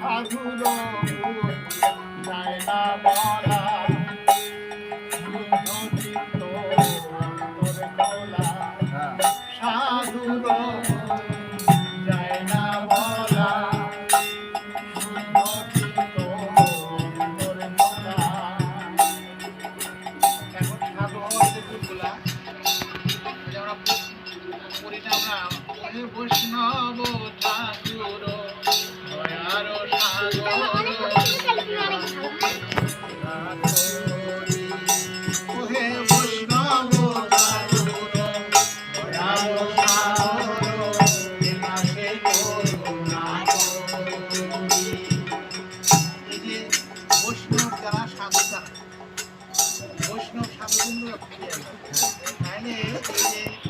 সাধুরা বৈষ্ণব সাধুগুলো ফিরে আসবে তাহলে এই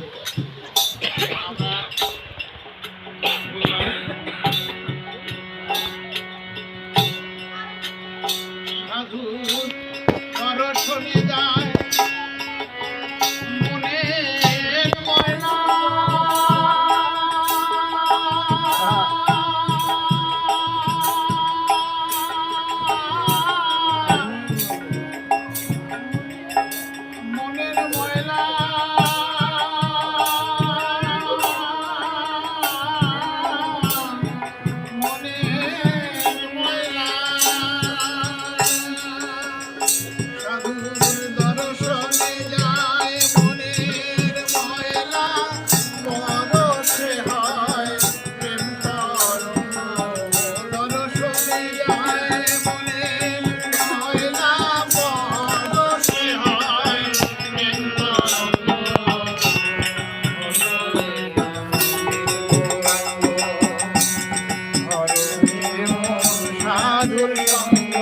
সাধুর সঙ্গ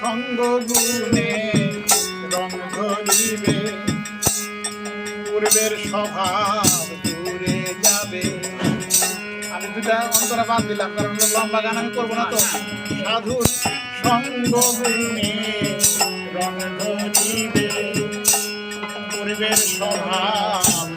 সঙ্গ গুণে দেবের স্বভাব দূরে যাবে। আমি দুটা অন্তরা বাদ দিলাম, কারণ লম্বা গান আমি করব না তো। সাধুর সঙ্গ স্বভাব